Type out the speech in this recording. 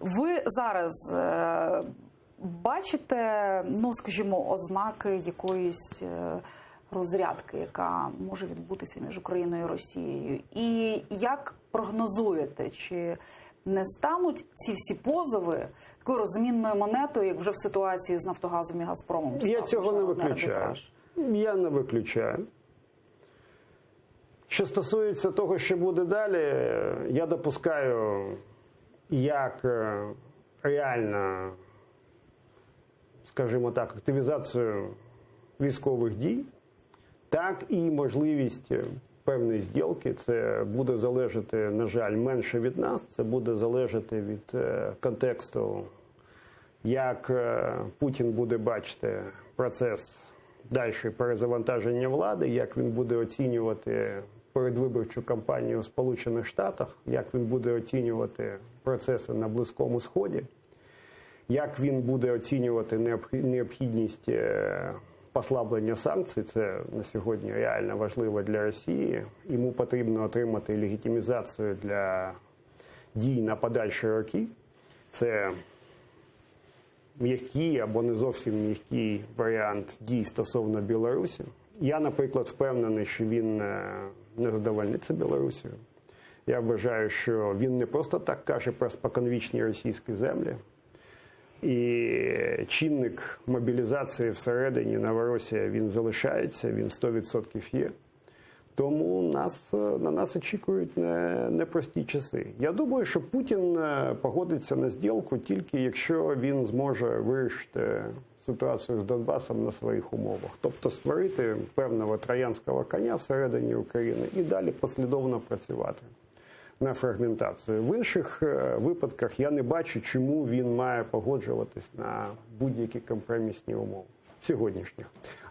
Ви зараз е, бачите, ну скажімо, ознаки якоїсь е, розрядки, яка може відбутися між Україною і Росією, і як прогнозуєте, чи не стануть ці всі позови такою розмінною монетою, як вже в ситуації з Нафтогазом і Газпромом? Я став цього не виключаю. арбітраж? Я не виключаю. Що стосується того, що буде далі, я допускаю як е, реально, скажімо так, активізацію військових дій, так і можливість певної зділки. Це буде залежати, на жаль, менше від нас. Це буде залежати від е, контексту як е, Путін буде бачити процес далі перезавантаження влади, як він буде оцінювати передвиборчу кампанію у Сполучених Штатах, як він буде оцінювати процеси на Близькому Сході, як він буде оцінювати необх- необхідність е, послаблення санкцій. Це на сьогодні реально важливо для Росії. Йому потрібно отримати легітимізацію для дій на подальші роки. Це м'який або не зовсім м'який варіант дій стосовно Білорусі. Я, наприклад, впевнений, що він не задовольниться Білорусію. Я вважаю, що він не просто так каже про споконвічні російські землі. І чинник мобілізації всередині Новоросія він залишається, він 100% є. Тому нас, на нас очікують не- непрості часи. Я думаю, що Путін е, погодиться на зділку тільки якщо він зможе вирішити ситуацію з Донбасом на своїх умовах, тобто створити певного троянського коня всередині України і далі послідовно працювати на фрагментацію. В інших е, випадках я не бачу, чому він має погоджуватись на будь-які компромісні умови сьогоднішніх.